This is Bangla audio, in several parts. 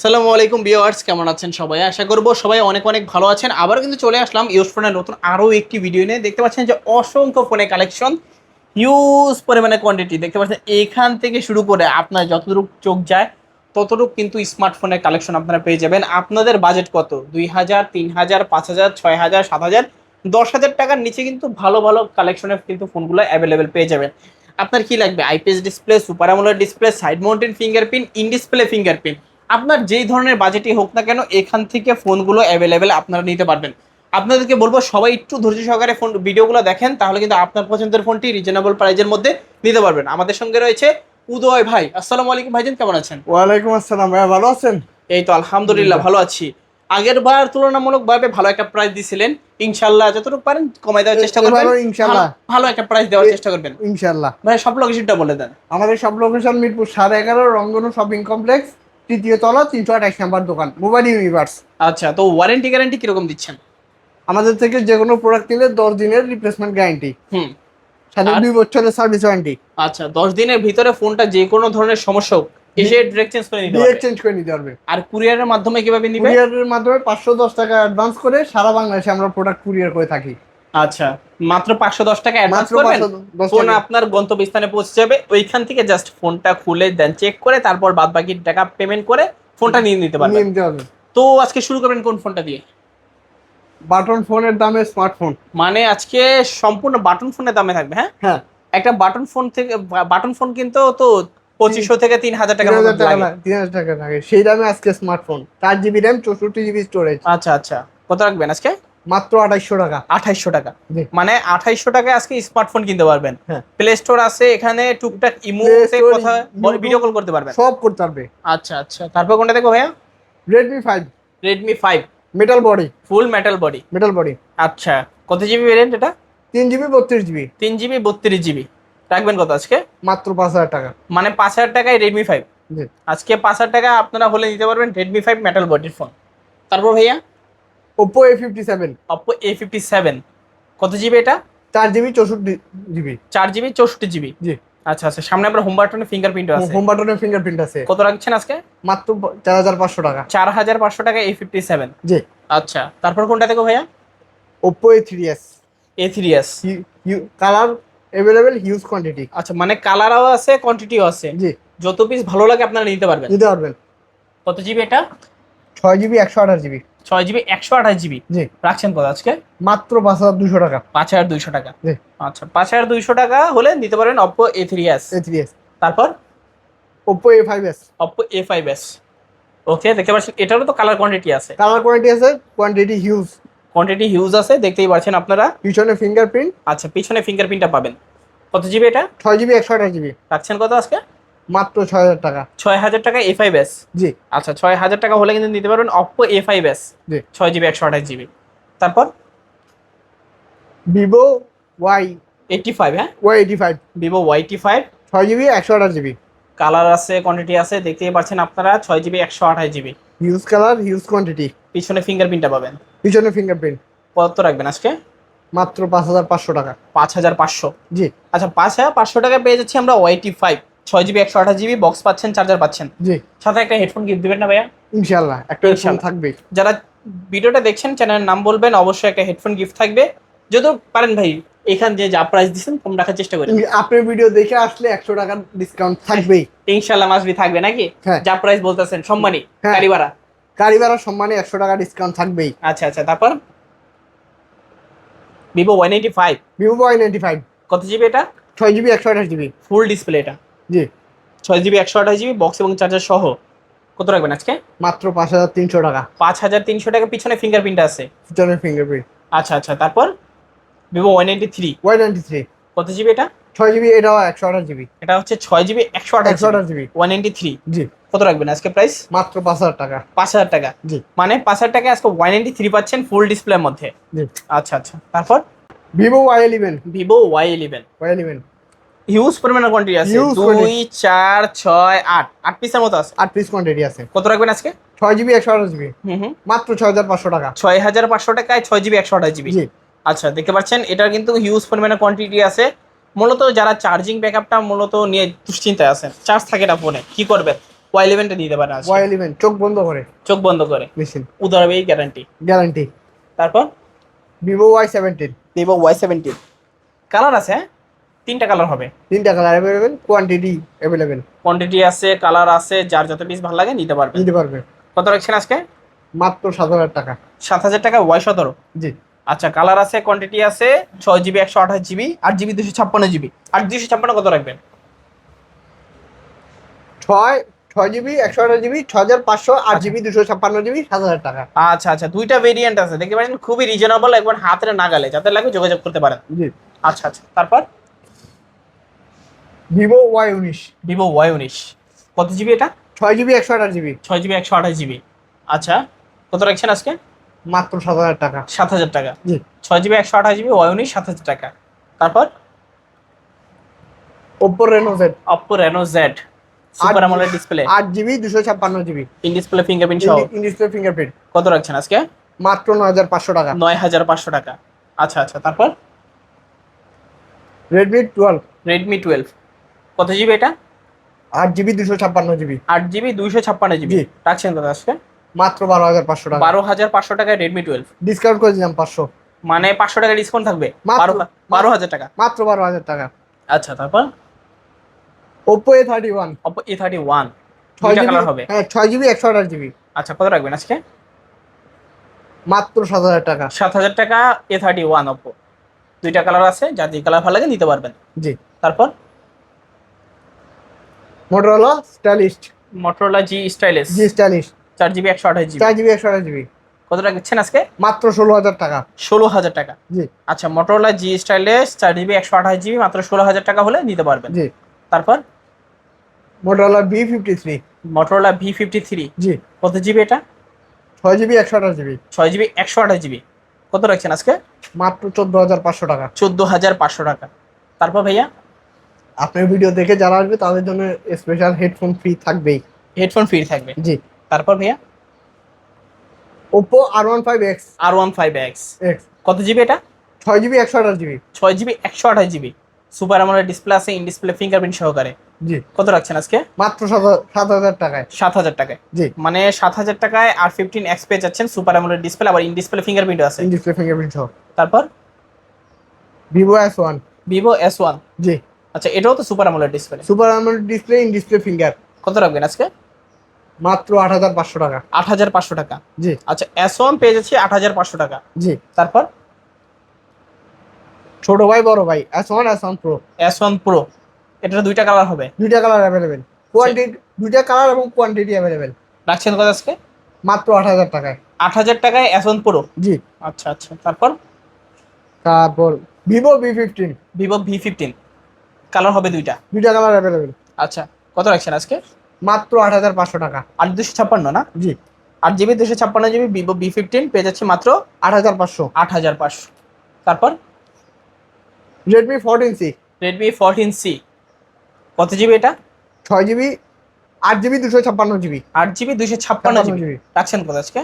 আসসালামু আলাইকুম ভিউয়ার্স, কেমন আছেন সবাই? আশা করব সবাই অনেক অনেক ভালো আছেন। আবার কিন্তু চলে আসলাম ইউজ ফোনের নতুন আরও একটি ভিডিও নিয়ে। দেখতে পাচ্ছেন যে অসংখ্য ফোনে কালেকশন হিউজ পরিমাণে কোয়ান্টিটি দেখতে পাচ্ছেন, এখান থেকে শুরু করে আপনার যতটুকু চোখ যায়, ততটুকু কিন্তু স্মার্টফোনের কালেকশন আপনারা পেয়ে যাবেন। আপনাদের বাজেট কত? দুই হাজার, তিন হাজার, পাঁচ হাজার, ছয় হাজার, সাত হাজার, দশ হাজার টাকার নিচে কিন্তু ভালো ভালো কালেকশনের কিন্তু ফোনগুলো অ্যাভেলেবেল পেয়ে যাবেন। আপনার কি লাগবে? IPS display super AMOLED display side mounted fingerprint in display fingerprint আপনার যেই ধরনের বাজেটই হোক না কেন এখান থেকে ফোনগুলো অ্যাভেলেবেল আপনারা নিতে পারবেন। আপনাদেরকে বলব সবাই একটু ধৈর্য সহকারে ফোন ভিডিওগুলো দেখেন তাহলে কিন্তু আপনার পছন্দের ফোনটি রিজনেবল প্রাইজের মধ্যে নিতে পারবেন। আমাদের সঙ্গে রয়েছে উদয় ভাই। আসসালামু আলাইকুম ভাইজান কেমন আছেন? ওয়ালাইকুম আসসালাম ভাইয়া ভালো আছেন? এই তো আলহামদুলিল্লাহ ভালো আছি। আগের বার তুলনামূলকভাবে ভালো একটা প্রাইস দিছিলেন। ইনশাল্লাহ যতটুকু পারেন কমাই দেওয়ার চেষ্টা করবেন। এবারও ইনশাল্লাহ। ভালো- একটা প্রাইস দেওয়ার চেষ্টা করবেন। ইনশাল্লাহ ভাই সব লোকেশনটা বলে দেন। আমাদের সব লোকেশন মিরপুর সাড়ে এগারো রঙ্গনু শপিং কমপ্লেক্স তৃতীয় তলা তিনশো আঠাশ নাম্বার দোকান মোবাইল ইউনিভার্স আচ্ছা তো ওয়ারেন্টি গ্যারান্টি কীরকম দিচ্ছেন? আমাদের থেকে যে কোনো প্রোডাক্ট নিলে দশ দিনের রিপ্লেসমেন্ট গ্যারান্টি হুম। সাথে দুই বছরের সার্ভিস ওয়ারেন্টি আচ্ছা দশ দিনের ভিতরে ফোনটা যে কোনো ধরনের সমস্যা হোক এসে ডিরেক্ট চেঞ্জ করে নিতে পারবে। চেঞ্জ করে নিতে পারবে। আর কুরিয়ারের মাধ্যমে কীভাবে নিবে? কুরিয়ারের মাধ্যমে পাঁচশো দশ টাকা অ্যাডভান্স করে সারা বাংলাদেশে আমরা প্রোডাক্ট কুরিয়ার করে থাকি। আচ্ছা মাত্র পাঁচশো দশ টাকা অ্যাডভান্স করবেন? ফোন আপনার গন্তব্যস্থানে পৌঁছে যাবে। ওইখান থেকে জাস্ট ফোনটা খুলে দেন চেক করে তারপর বাদ বাকি টাকা পেমেন্ট করে ফোনটা নিয়ে নিতে পারবেন। তো আজকে শুরু করবেন কোন ফোনটা দিয়ে? বাটন ফোনের দামে স্মার্টফোন মানে আজকে সম্পূর্ণ বাটন ফোনের দামে থাকবে হ্যাঁ? হ্যাঁ। একটা বাটন ফোন থেকে বাটন ফোন কিন্তু তো পঁচিশশো থেকে তিন হাজার টাকা তিন হাজার টাকা লাগে। সেই দামে আজকে স্মার্টফোন চার জিবি র্যাম চৌষট্টি জিবি স্টোরেজ আচ্ছা আচ্ছা। কত রাখবেন আজকে? মাত্র আঠাইশশো টাকা। আঠাইশশো টাকা। মানে আঠাইশশো টাকায় আজকে স্মার্টফোন কিনতে পারবেন। হ্যাঁ। প্লে স্টোর আছে এখানে টুকটাক ইমো কথা ভিডিও কল করতে পারবেন। সব করতে পারবে। আচ্ছা আচ্ছা। তারপর কোনটা দেখো ভাইয়া? Redmi five Redmi five metal body full metal body metal body আচ্ছা। কত জিবি ভেরিয়েন্ট এটা? তিন জিবি বত্রিশ জিবি তিন জিবি বত্রিশ জিবি রাখবেন কত আজকে? মাত্র পাঁচ হাজার টাকা। মানে পাঁচ হাজার টাকায় রেডমি ফাইভ আজকে পাঁচ হাজার টাকা আপনারা হলে নিতে পারবেন রেডমি ফাইভ মেটাল বডির ফোন তারপর ভাইয়া? Oppo A fifty seven Oppo A fifty seven কত জিবি এটা? চার জিবি চৌষট্টি জিবি চার জিবি চৌষট্টি জিবি জি। আচ্ছা আচ্ছা। সামনে আপনার হোম বাটনে ফিঙ্গারপ্রিন্ট আছে। হোম বাটনের ফিঙ্গারপ্রিন্ট আছে। কত রাখছেন আজকে? মাত্র প- চার হাজার পাঁচশো টাকা। চার হাজার পাঁচশো টাকা এ ফিফটি সেভেন জি। আচ্ছা তারপর কোনটা দেখো ভাইয়া? A three S colour available huge quantity আচ্ছা মানে কালারও আছে কোয়ান্টিটিও আছে। জি। যত পিস ভালো লাগে আপনারা নিতে পারবেন। নিতে পারবেন। কত জিবি এটা? ছয় জিবি একশো আঠাশ জিবি ছয় জিবি একশো আঠাশ জিবি রাখছেন কত আজকে? মাত্র পাঁচ হাজার দুশো টাকা। পাঁচ হাজার দুইশো টাকা। আচ্ছা পাঁচ হাজার দুইশো টাকা হলে নিতে পারবেন Oppo A three S A three S তারপর? Oppo A five S Oppo A five S okay দেখতে পাচ্ছেন এটারও তো কালার কোয়ান্টিটি আছে। কালার কোয়ান্টিটি আছে কোয়ান্টিটি হিউজ কোয়ান্টিটি হিউজ আছে দেখতেই পাচ্ছেন আপনারা। পিছনে ফিঙ্গারপ্রিন্ট আচ্ছা পিছনে ফিঙ্গারপ্রিন্টটা পাবেন। কত জিবি এটা? ছয় জিবি একশো আঠাশ জিবি। রাখছেন কত আজকে? মাত্র ছয় হাজার টাকা। ছয় হাজার টাকা এ ফাইভ এস জি। আচ্ছা ছয় হাজার টাকা হলে কিন্তু নিতে পারবেন অপো এ ফাইভ এস জি। ছয় জিবি একশো আঠাশ জিবি তারপর? ভিভো ওয়াই এইটটি ফাইভ হ্যাঁ? Y eighty five Vivo Y eighty five ছয় জিবি একশো আঠাশ জিবি কালার আছে কোয়ান্টিটি আছে দেখতেই পাচ্ছেন আপনারা ছয় জিবি একশো আঠাশ GB huge colour huge quantity পিছনে ফিঙ্গারপ্রিন্টটা পাবেন। পিছনে ফিঙ্গারপ্রিন্ট কত রাখবেন আজকে? মাত্র পাঁচ হাজার পাঁচশো টাকা। পাঁচ হাজার পাঁচশো। জি। আচ্ছা পাঁচ হাজার পাঁচশো টাকা পেয়ে যাচ্ছি আমরা ওয়াইটি ফাইভ ছয় জিবি একশো আঠাশ জিবি বক্স পাচ্ছেন চার্জার পাচ্ছেন। জি। সাথে একটা হেডফোন গিফট দেবেন না ভাইয়া? ইনশাল্লাহ একটা ফোন ইনশাল্লাহ। থাকবে। যারা ভিডিওটা দেখছেন চ্যানেলের নাম বলবেন অবশ্যই একটা হেডফোন গিফট থাকবে। যদি পারেন ভাই এখান যে যা প্রাইস দিচ্ছেন কম রাখার চেষ্টা করি আপনার ভিডিও দেখে আসলে একশো টাকার ডিসকাউন্ট থাকবেই। ইনশাল্লাহ মাসবি থাকবে নাকি? হ্যাঁ। যা প্রাইস বলতেছেন সম্মানী হ্যাঁ। গাড়ি ভাড়া গাড়ি ভাড়া সম্মানে একশো টাকা ডিসকাউন্ট থাকবেই। আচ্ছা আচ্ছা তারপর? Vivo one eighty five Vivo Y ninety five কত জিবি এটা? ছয় জিবি একশো আঠাশ জিবি ফুল ডিসপ্লে এটা। জি। ছয় জিবি একশো আঠাশ জিবি বক্স এবং চার্জার সহ। কত রাখবেন আজকে? মাত্র পাঁচ হাজার তিনশো টাকা। পাঁচ হাজার তিনশো টাকা পিছনে ফিঙ্গারপ্রিন্ট আছে। পিছনে ফিঙ্গারপ্রিন্ট আচ্ছা আচ্ছা তারপর? Vivo one eighty three Y ninety three কত জিবি এটা? ছয় জিবি এটাও একশো আঠাশ জিবি। এটা হচ্ছে ছয় জিবি একশো আঠাশ একশো আঠাশ জিবি। ওয়ান এইটি থ্রি জি। কত রাখবেন আজকে প্রাইস মাত্র পাঁচ হাজার টাকা। পাঁচ হাজার টাকা। জি। মানে পাঁচ হাজার টাকা আজকে ওয়ান এইটি থ্রি পাচ্ছেন ফুল ডিসপ্লের মধ্যে। জি। আচ্ছা আচ্ছা তারপর? Vivo Y eleven Vivo Y eleven Y eleven huge পরিমাণের কোয়ান্টিটি আছে। Huge দুই quantity। চার ছয় আট। আট পিসের মতো আছে। আট পিস কোয়ান্টিটি আছে। কত রাখবেন আজকে? ছয় জিবি একশো আঠাশ জিবি হুম হুম। মাত্র ছয় হাজার পাঁচশো টাকা। ছয় হাজার পাঁচশো টাকায় ছয় জিবি একশো আঠাশ জিবি জি। আচ্ছা দেখতে পাচ্ছেন এটার কিন্তু হিউজ পরিমাণে কোয়ান্টিটি আছে। মূলত যারা চার্জিং ব্যাকআপটা মূলত নিয়ে দুশ্চিন্তায় আছেন চার্জ থাকে না ফোনে কি করবেন? ওয়াই ইলেভেনটা দিতে পারেন। ওয়াই ইলেভেন চোখ বন্ধ করে। চোখ বন্ধ করে। মেশিন উদারবে গ্যারান্টি গ্যারান্টি তারপর? Vivo Y seventeen Vivo Y seventeen colour আছে হ্যাঁ? তিনটা কালার হবে। তিনটা colour available quantity available quantity আছে কালার আছে যার যত পিস ভালো লাগে নিতে পারবেন নিতে পারবে। কত রাখছেন আজকে? মাত্র সাত হাজার টাকা। সাত হাজার টাকা ওয়াই সতেরো? জি। আচ্ছা কালার আছে কোয়ান্টিটি আছে ছয় জিবি একশো আঠাশ জিবি আট জিবি দুশো ছাপ্পান্ন জিবি আট দুশো ছাপ্পান্ন কত রাখবেন? ছয় ছয় জিবি একশো আঠাশ জিবি ছ হাজার পাঁচশো আট জিবি দুশো ছাপ্পান্ন জিবি সাত হাজার টাকা। আচ্ছা আচ্ছা দুইটা ভেরিয়েন্ট আছে। দেখতে পাচ্ছেন খুবই রিজনেবল একবার হাতের নাগালে। যাতে লাগে যোগাযোগ করতে পারেন। জি। আচ্ছা আচ্ছা তারপর? ভিভো ওয়াই উনিশ ভিভো ওয়াই উনিশ কত জিবি এটা? ছয় জিবি একশো আঠাশ জিবি ছয় জিবি একশো আঠাশ জিবি আচ্ছা কত রাখছেন আজকে? মাত্র সাত হাজার টাকা। সাত হাজার টাকা। ছয় জিবি একশো আঠাশ জিবি ওয়াই উনিশ সাত হাজার টাকা। তারপর? Oppo Reno Z Oppo Reno Z super AMOLED display আট জিবি দুশো ছাপ্পান্ন জিবি ইন ডিসপ্লে ফিঙ্গারপ্রিন্ট সহ। ইনডিসপ্লে ফিঙ্গারপ্রিন্ট কত রাখছেন আজকে? মাত্র ন হাজার পাঁচশো টাকা। নয় হাজার পাঁচশো টাকা। আচ্ছা আচ্ছা তারপর? রেডমি টুয়েলভ রেডমি টুয়েলভ কত জিবি এটা? আট জিবি দুশো ছাপ্পান্ন জিবি। আট জিবি দুইশো ছাপ্পান্ন জিবি। রাখছেন কত আজকে? মাত্র বারো হাজার পাঁচশো টাকা। বারো হাজার পাঁচশো টাকায় রেডমি টুয়েলভ ডিসকাউন্ট করে দিলাম পাঁচশো। মানে পাঁচশো টাকা ডিসকাউন্ট থাকবে? বারো হাজার টাকা? মাত্র বারো হাজার টাকা। আচ্ছা তারপর? Oppo A thirty one Oppo A thirty one ছয় দুইটা জিবি কালার হবে? হ্যাঁ ছয় জিবি একশো আঠাশ জিবি। আচ্ছা কত রাখবেন আজকে? মাত্র সাত হাজার টাকা। সাত হাজার টাকা এ থার্টি ওয়ান অপো দুইটা কালার আছে যার যে কালার ভালো লাগে নিতে পারবেন। জি। তারপর? Motorola stylist Motorola G stylish G stylish চার জিবি একশো আঠাশ জিবি চার জিবি একশো আঠাশ জিবি কত টাকা দিচ্ছেন আজকে? মাত্র ষোলো হাজার টাকা। ষোলো হাজার টাকা। জি। আচ্ছা মোটরোলা জি স্টাইলিশ চার জিবি একশো আঠাশ জিবি মাত্র ষোলো হাজার টাকা হলে নিতে পারবেন। জি। তারপর? Motorola B fifty three Motorola V fifty three জি। কত জিবি এটা? ছয় জিবি একশো আঠাশ জিবি ছয় জিবি একশো আঠাশ জিবি কত রাখছেন আজকে? মাত্র চোদ্দ হাজার পাঁচশো টাকা। চোদ্দ হাজার পাঁচশো টাকা। তারপর ভাইয়া? আপনার ভিডিও দেখে যারা আসবে তাদের জন্য স্পেশাল হেডফোন ফ্রি থাকবেই। হেডফোন ফ্রি থাকবে? জি। তারপর ভাইয়া? Oppo R one five X R one five X X কত জিবি এটা? ছয় জিবি একশো আঠাশ জিবি ছয় জিবি একশো আঠাশ জিবি সুপার আমলের ডিসপ্লে আছে ইন ডিসপ্লে ফিঙ্গারপ্রিন্ট সহকারে। জি। কত রাখছেন আজকে? মাত্র সাত হাজার- টাকায়। সাত হাজার টাকায়। জি। মানে সাত হাজার টাকায় আর ফিফটিন এক্স পেয়ে যাচ্ছেন সুপার আমলের ডিসপ্লে আবার ইন ডিসপ্লে ফিঙ্গারপ্রিন্ট আছে। ইন ডিসপ্লে ফিঙ্গারপ্রিন্ট সহ। তারপর? Vivo S one Vivo S one জি। আচ্ছা এটাও তো সুপার আমলের display super AMOLED display in display finger কত রাখবেন আজকে? মাত্র আট হাজার পাঁচশো টাকা। আট হাজার পাঁচশো টাকা। জি। আচ্ছা এস ওয়ান পেয়ে যাচ্ছি আট হাজার পাঁচশো টাকা। জি। তারপর? ছোট ভাই বড় ভাই S one S one pro S one pro এটার দুইটা কালার হবে? দুইটা কালার অ্যাভেলেবেল কোয়ান্টিটি দুইটা কালার এবং কোয়ান্টিটি অ্যাভেলেবেল রাখছেন কত আজকে? মাত্র আট হাজার টাকায়। আট হাজার টাকায় এস ওয়ান প্রো জি। আচ্ছা আচ্ছা। তারপর? তারপর Vivo B fifteen Vivo V fifteen colour হবে দুইটা। দুইটা কালার অ্যাভেলেবেল আচ্ছা কত রাখছেন আজকে? মাত্র আট হাজার পাঁচশো টাকা। আট দুশো ছাপ্পান্ন না? জি। আট জিবি দুশো ছাপ্পান্ন জিবি ভিভো বি ফিফটিন পেয়ে যাচ্ছে মাত্র আট হাজার পাঁচশো। আট হাজার পাঁচশো। তারপর? Redmi fourteen C Redmi fourteen C কত জিবি এটা? ছয় জিবি আট জিবি দুশো ছাপ্পান্ন জিবি। আট জিবি দুশো ছাপ্পান্ন জিবি। রাখছেন কত আজকে?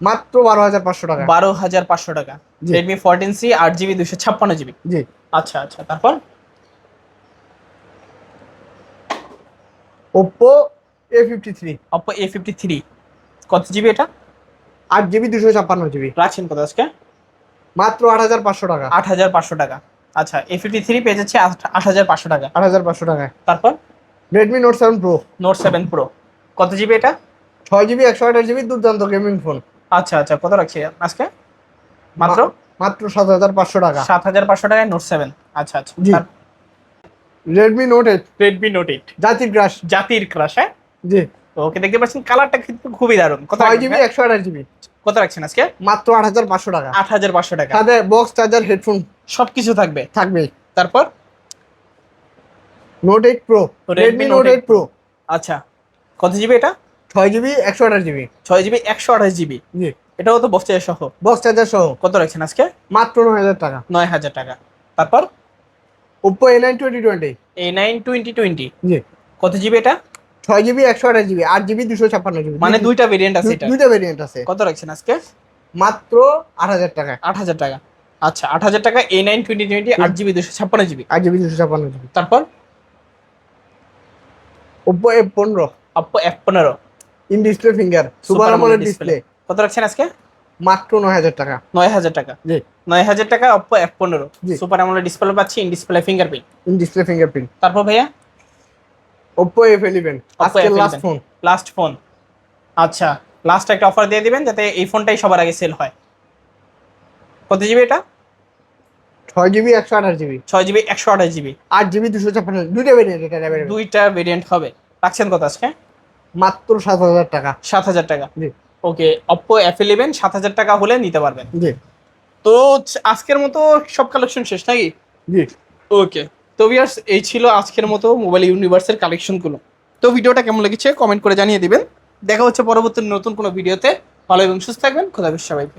মাত্র বারো হাজার পাঁচশো টাকা। বারো হাজার পাঁচশো টাকা। রেডমি ফোরটিন সি আট জিবি দুশো ছাপ্পান্ন জিবি। জি। আচ্ছা আচ্ছা তারপর? Oppo A fifty three Oppo A fifty three কত জিবি এটা? আট জিবি দুশো ছাপ্পান্ন জিবি রাখছেন কত আজকে? মাত্র আট হাজার পাঁচশো টাকা। আট হাজার পাঁচশো টাকা। আচ্ছা এ ফিফটি থ্রি পেয়ে যাচ্ছে আট- হাজার পাঁচশো টাকা। আট হাজার পাঁচশো টাকায় তারপর? Redmi note seven pro note seven pro কত জিবি এটা? ছয় জিবি একশো আঠাশ জিবি দুর্দান্ত গেমিং ফোন আচ্ছা আচ্ছা কত রাখছি আজকে? মাত্র? মাত্র সাত হাজার পাঁচশো টাকা। সাত হাজার পাঁচশো টাকায় নোট সেভেন আচ্ছা আচ্ছা। Redmi note eight Redmi note eight জাতির ক্রাশ জাতির ক্রাশ হ্যাঁ? জি। ওকে দেখতে পাচ্ছেন কালারটা কিন্তু খুবই দারুণ। কত জিবি? একশো আঠাশ জিবি কত রাখছেন আজকে? মাত্র আট হাজার পাঁচশো টাকা। আট হাজার পাঁচশো টাকা। সাথে বক্স চার্জার হেডফোন সবকিছু থাকবে? থাকবে তারপর? Note eight pro Redmi note eight pro আচ্ছা কত জিবি এটা? ছয় জিবি একশো আঠাশ জিবি ছয় জিবি একশো আঠাশ জিবি জি। এটাও তো বক্সের সহ? বক্স চার্জার সহ। কত রাখছেন আজকে? মাত্র নয় হাজার টাকা। নয় হাজার টাকা। তারপর? Oppo A nine twenty twenty A nine twenty twenty জি। কত জিবি এটা? ছয় জিবি একশো আঠাশ জিবি আট জিবি দুশো ছাপ্পান্ন জিবি মানে দুইটা ভেরিয়েন্ট আছে এটা। দুইটা ভেরিয়েন্ট আছে। কত রাখছেন আজকে? মাত্র আট হাজার টাকা। আট হাজার টাকা। আচ্ছা আট হাজার টাকা এ নাইন টোয়েন্টি টোয়েন্টি আট জিবি দুশো ছাপ্পান্ন জিবি আট জিবি দুশো ছাপ্পান্ন জিবি তারপর? পনেরো। অপ্পো এফ পনেরো। ইন ডিসপ্লে ফিঙ্গার সুপার আমলের ডিসপ্লে কত রাখছেন আজকে? মাত্র নয় হাজার টাকা। নয় হাজার টাকা। জি। নয় হাজার টাকা অপ্পো এফ পনেরো। সুপার আমলের ডিসপ্লে পাচ্ছি in display fingerprint in display fingerprint তারপর ভাইয়া? ওপ্পো এফ ইলেভেন আজকে লাস্ট ফোন লাস্ট ফোন আচ্ছা লাস্ট একটা অফার দিয়ে দিবেন যাতে এই ফোনটাই সবার আগে সেল হয়। কত জিবি এটা? ছয় জিবি একশো আঠাশ জিবি ছয় জিবি একশো আঠাশ জিবি আট জিবি দুশো ছাপ্পান্ন দুইটা ভেরিয়েন্ট এটা দুইটা ভেরিয়েন্ট হবে। রাখছেন কত আজকে? মাত্র সাত হাজার টাকা। সাত হাজার টাকা। জি। ওকে অপ্পো এফ ইলেভেন সাত হাজার টাকা হলে নিতে পারবেন। জি। তো আজকের মতো সব কালেকশন শেষ নাকি? জি। ওকে তো ভিউয়ার্স এই ছিল আজকের মতো মোবাইল ইউনিভার্সের কালেকশনগুলো তো ভিডিওটা কেমন লেগেছে কমেন্ট করে জানিয়ে দিবেন। দেখা হচ্ছে পরবর্তী নতুন কোনো ভিডিওতে। ভালো এবং সুস্থ থাকবেন খোদা হাফেজ সবাইকে।